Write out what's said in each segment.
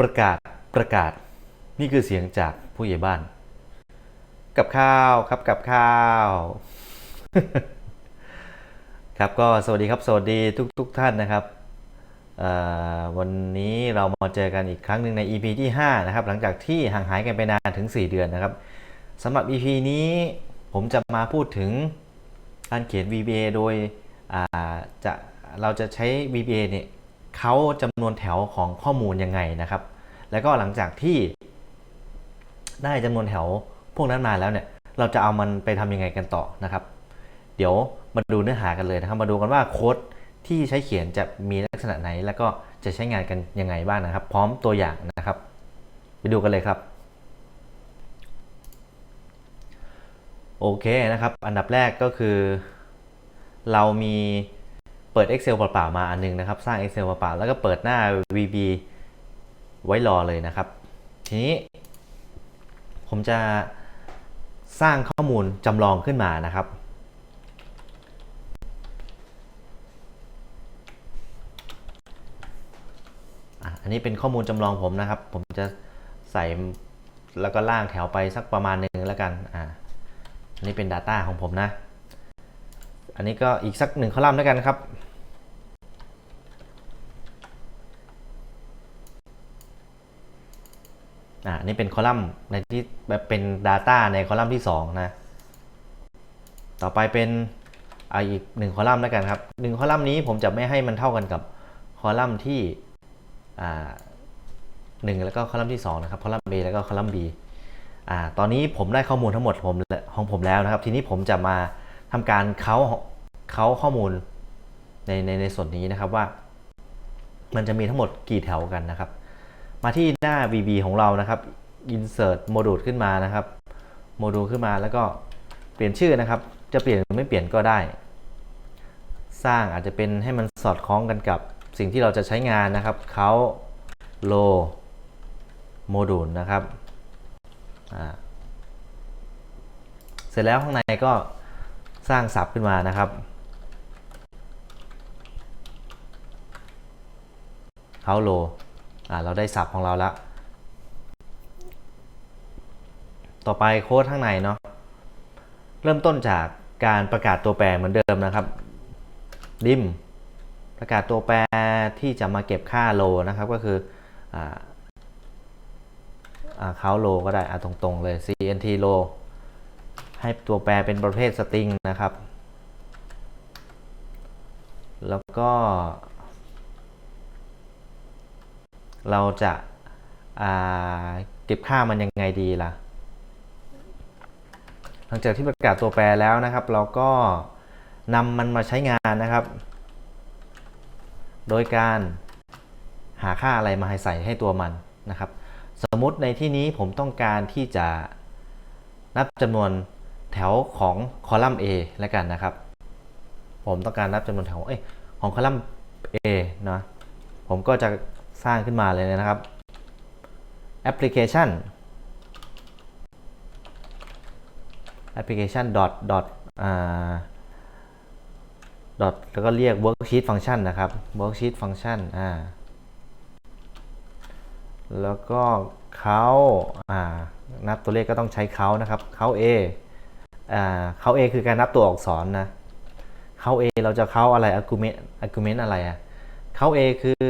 ประกาศประกาศ นี่คือเสียงจากผู้ใหญ่บ้าน กับข้าวครับกับข้าว ครับก็สวัสดีครับ สวัสดีทุกทุกท่านนะครับวันนี้เรามาเจอกันอีกครั้งหนึ่งใน EP ที่ 5 นะครับ หลังจากที่ห่างหายกันไปนานถึง 4 เดือนนะครับสำหรับ EP นี้ผมจะมาพูดถึงการเขียน VBA โดยจะเราจะใช้ VBA เนี่ย เขาจำนวนแถวของข้อมูลยังไงนะครับ แล้วก็หลังจากที่ ได้จำนวนแถวพวกนั้นมาแล้วเนี่ยเราจะเอามันไปทำยังไงกันต่อนะครับ เดี๋ยวมาดูเนื้อหากันเลยนะครับ มาดูกันว่าโค้ดที่ใช้เขียนจะมีลักษณะไหน แล้วก็จะใช้งานกันยังไงบ้างนะครับ พร้อมตัวอย่างนะครับ ไปดูกันเลยครับ โอเคนะครับ อันดับแรกก็คือ เรามี เปิด Excel เปล่าๆมาอันนึงนะครับ สร้าง Excel เปล่าๆแล้วก็เปิดหน้า VB ไว้รอเลยนะครับ ทีนี้ ผมจะสร้างข้อมูลจำลองขึ้นมานะครับ อันนี้เป็นข้อมูลจำลองผมนะครับ ผมจะใส่แล้วก็ล่างแถวไปสักประมาณหนึ่งแล้วกัน อ่า อันนี้เป็น Data ของผมนะ อันนี้ก็อีกสักหนึ่งคอลัมน์แล้วกันครับ อ่าอันนี้เป็นคอลัมน์ในที่แบบเป็น Data ในคอลัมน์ที่ 2 นะ ต่อไปเป็นอ่าอีกหนึ่งคอลัมน์แล้วกันครับหนึ่งคอลัมน์นี้ผมจะไม่ให้มันเท่ากันกับคอลัมน์ที่อ่าหนึ่งแล้วก็คอลัมน์ที่ 2 นะครับ คอลัมน์ B แล้วก็คอลัมน์ B อ่าตอนนี้ผมได้ข้อมูลทั้งหมดผมของผมแล้วนะครับ ทีนี้ผมจะมาทำการเค้าเค้าข้อมูลในในในส่วนนี้นะครับว่า มันจะมีทั้งหมดกี่แถวกันนะครับ มาที่หน้า VB ของเรานะครับ insert module ขึ้นมานะครับโมดูลขึ้นมาแล้วก็เปลี่ยนชื่อนะครับ จะเปลี่ยนหรือไม่เปลี่ยนก็ได้ สร้างอาจจะเป็นให้มันสอดคล้องกันกับสิ่งที่เราจะใช้งานนะครับเขาโลโมดูลนะครับเสร็จแล้วข้างในก็สร้างศัพท์ขึ้นมานะครับ เขาโลอ่า เราได้ศัพท์ของเราแล้ว ต่อไปโค้ดข้างในเนาะ เริ่มต้นจากการประกาศตัวแปรเหมือนเดิมนะครับดิมประกาศตัวแปรที่จะมาเก็บค่าโลนะครับก็คืออาเขาโลก็ได้อาตรงๆเลย cnt โลให้ตัวแปรเป็นประเภทสตริงนะครับ แล้วก็ เราจะาเก็บค่ามันยังไงดีล่ะ หลังจากที่ประกาศตัวแปรแล้วนะครับ เราก็นำมันมาใช้งานนะครับ โดยการหาค่าอะไรมาให้ใส่ให้ตัวมันนะครับ สมมุติในที่นี้ผมต้องการที่จะนับจำนวนแถวของคอลัมน์ A แล้วกันนะครับ ผมต้องการนับจำนวนแถวเอ้ยของคอลัมน์ A เนาะผมก็จะ สร้างขึ้นมาเลยนะครับ application application dot dot อ่า dot แล้วก็เรียก worksheet function นะครับ worksheet function อ่า แล้วก็เขาอ่า นับตัวเลขก็ต้องใช้เขานะครับเขา A อ่าเขา A คือการนับตัวอักษรนะเขา A เราจะเขาอะไร argument argument อะไรอะ เขา A คือ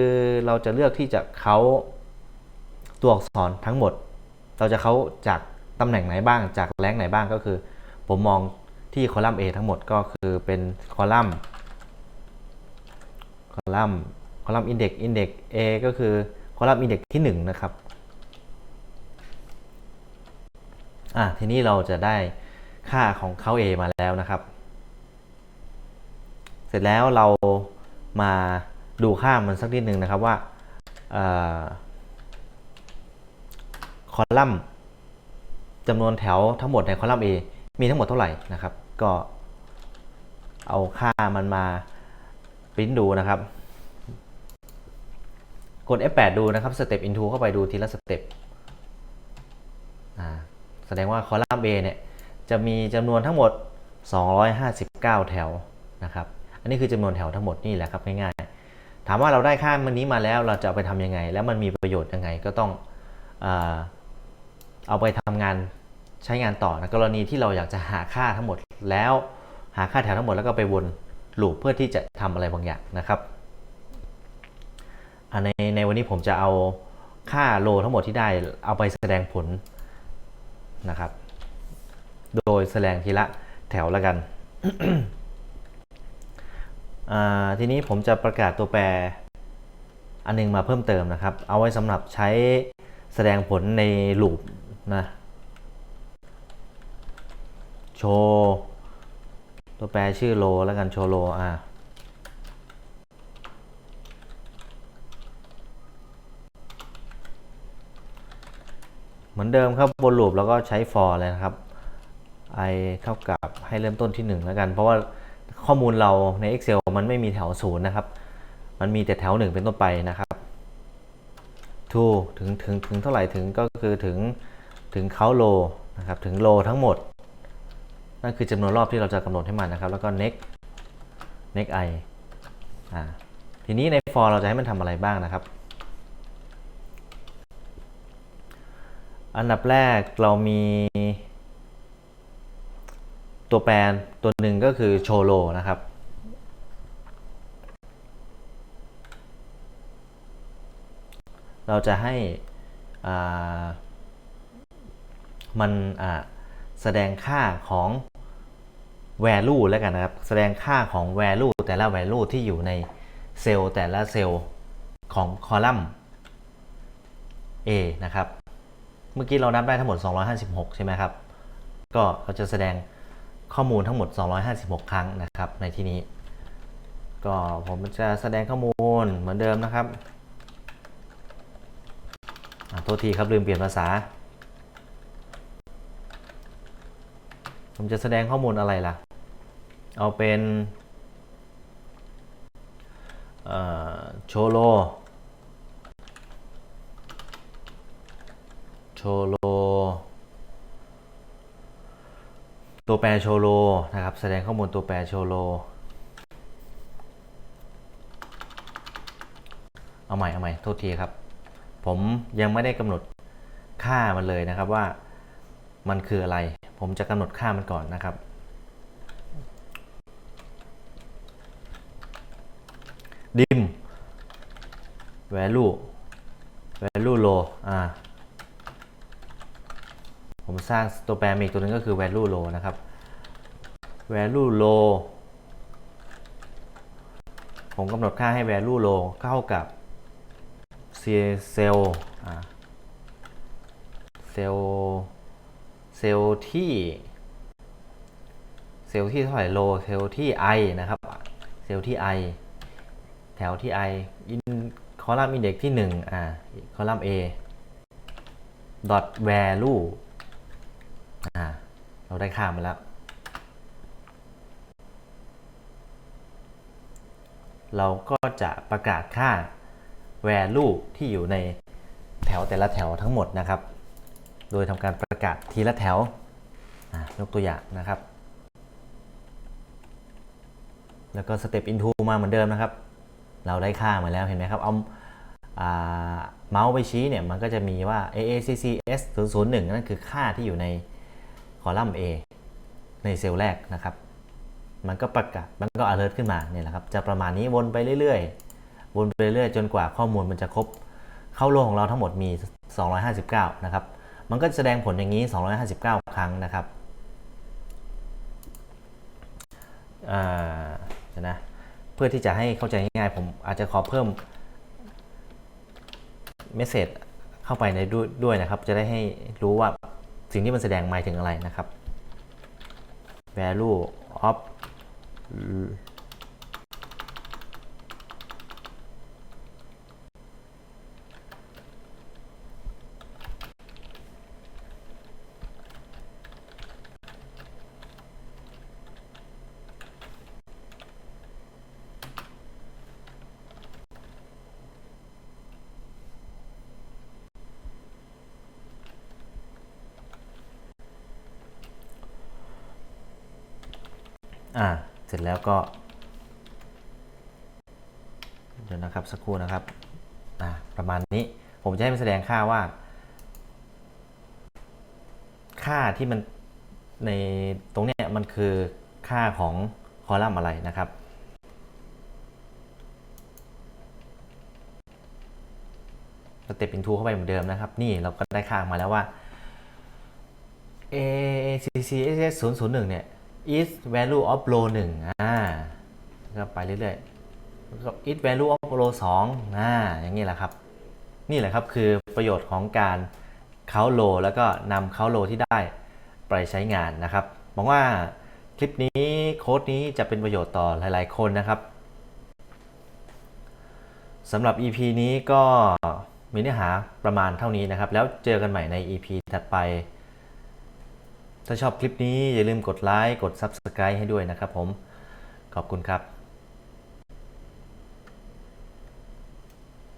เราจะเลือกที่จะเขาตัวอักษรทั้งหมด เราจะเขาจากตำแหน่งไหนบ้าง จากแรงไหนบ้างก็คือ ผมมองที่คอลัมน์ A ทั้งหมดก็คือเป็นคอลัมน์คอลัมน์คอลัมน์ index index A ก็คือคอลัมน์ index ที่ 1 นะครับอะทีนี้เราจะได้ค่าของเขา A มาแล้วนะครับ เสร็จแล้วเรามา ดูค่ามันสักนิดหนึ่งนะครับว่าคอลัมน์จำนวนแถวทั้งหมดในคอลัมน์ A มีทั้งหมดเท่าไหร่นะครับ ก็เอาค่ามันมาปริ้นดูนะครับ กด F8 ดูนะครับ Step into เข้าไปดูทีละสเต็ปแสดงว่าคอลัมน์ A เนี่ยจะมีจำนวนทั้งหมด 259 แถวนะครับ อันนี้คือจำนวนแถวทั้งหมดนี่แหละครับง่ายๆ ถามว่าเราได้ค่ามันนี้มาแล้วเราจะเอาไปทำยังไง แล้วมันมีประโยชน์ยังไงก็ต้องเอาไปทำงานใช้งานต่อนะกรณีที่เราอยากจะหาค่าทั้งหมดแล้วหาค่าแถวทั้งหมดแล้วก็ไปวนลูปเพื่อที่จะทำอะไรบางอย่างนะครับในในวันนี้ผมจะเอาค่าโลทั้งหมดที่ได้เอาไปแสดงผลนะครับ โดยแสดงทีละแถวละกัน ทีนี้ผมจะประกาศตัวแปรอันหนึงมาเพิ่มเติมนะครับ เอาไว้สำหรับใช้แสดงผลในลูปนะโชว์ตัวแปรชื่อโลแล้วกันโชว์โลอ่าเหมือนเดิมครับบนลูปแล้วก็ใช้ for เลยนะครับ i เท่ากับให้เริ่มต้นที่ 1 แล้วกัน เพราะว่า ข้อมูลเราใน Excel มันไม่มีแถวศูนย์นะครับ มันมีแต่แถว1เป็นต้นไปนะครับ to ถึงถึงถึงเท่าไหร่ถึงก็คือถึงถึงเขาโลนะครับ ถึงโลทั้งหมด นั่นคือจำนวนรอบที่เราจะกำหนดให้มันนะครับ แล้วก็ next next i อ่า ทีนี้ใน for เราจะให้มันทำอะไรบ้างนะครับ อันดับแรกเรามี ตัวแปรตัวหนึ่งก็คือโชโลนะครับ เราจะให้มันแสดงค่าของ value แล้วกันนะครับ แสดงค่าของ value แต่ละ value ที่อยู่ในเซลล์แต่ละเซลล์ของคอลัมน์ A นะครับ เมื่อกี้เรานับได้ทั้งหมด 256 ใช่ไหมครับ ก็เราจะแสดง ข้อมูลทั้งหมด 256 ครั้งนะครับ ในที่นี้ ก็ผมจะแสดงข้อมูลเหมือนเดิมนะครับโทษทีครับลืมเปลี่ยนภาษา ผมจะแสดงข้อมูลอะไรล่ะ เอาเป็นโชโล โชโล ตัวแปรโชโลนะครับ แสดงข้อมูลตัวแปรโชโล เอาใหม่เอาใหม่โทษทีครับ ผมยังไม่ได้กำหนดค่ามันเลยนะครับว่ามันคืออะไร ผมจะกำหนดค่ามันก่อนนะครับ dim value value low อ่า ผมสร้างตัวแปรอีกตัวหนึงก็คือ value low นะครับ value low ผมกำหนดค่าให้ value low เท่ากับเซลล์อ่าเซลล์เซลล์ที่ เซลล์ที่เท่าไหร่โลเซลล์ที่ i นะครับ เซลล์ที่ i แถวที่ i อินคอลัมน์อินเด็กที่ 1 อ่า คอลัมน์ a dot value อ่าเราได้ค่ามาแล้ว เราก็จะประกาศค่า value ที่อยู่ในแถวแต่ละแถวทั้งหมดนะครับ โดยทำการประกาศทีละแถวยกตัวอย่างนะครับ แล้วก็ step into มาเหมือนเดิมนะครับ เราได้ค่ามาแล้วเห็นไหมครับ เอาอ่าเมาส์ไปชี้เนี่ย มันก็จะมีว่า AACCS 001นั่นคือค่าที่อยู่ใน คอลัมน์ A ในเซลล์แรกนะครับ มันก็ประกาศ มันก็ alert ขึ้นมาเนี่ยแหละครับ จะประมาณนี้วนไปเรื่อยๆ วนไปเรื่อยๆ จนกว่าข้อมูลมันจะครบ เข้าโลของเราทั้งหมดมี 259 นะครับ มันก็จะแสดงผลอย่างนี้ 259 ครั้งนะครับอ่าเนะเพื่อที่จะให้เข้าใจง่ายๆ ผมอาจจะขอเพิ่มเมสเซจเข้าไปในดด้วยนะครับ จะได้ให้รู้ว่า สิ่งที่มันแสดงหมายถึงอะไรนะครับ value of อ่าเสร็จแล้วก็เดี๋ยวนะครับสักครู่นะครับอ่าประมาณนี้ผมจะให้มันแสดงค่าว่า ค่าที่มันในตรงเนี้ยมันคือค่าของคอลัมน์อะไรนะครับสเต็ปอินทูเข้าไปเหมือนเดิมนะครับ นี่เราก็ได้ค่ามาแล้วว่า ACCS 0 0 1เนี่ย is value of row 1อ่าก็ไปเรื่อยๆก็ is value of row 2อ่าอย่างนี้แหละครับ นี่แหละครับคือประโยชน์ของการเคาโลแล้วก็นำเคาโลที่ได้ไปใช้งานนะครับหวังว่าคลิปนี้โค้ดนี้จะเป็นประโยชน์ต่อหลายๆ คนนะครับสำหรับ EP นี้ก็มีเนื้อหาประมาณเท่านี้นะครับ แล้วเจอกันใหม่ใน EP ถัดไป ถ้าชอบคลิปนี้อย่าลืมกดไลค์กด Subscribe ให้ด้วยนะครับผม ขอบคุณครับ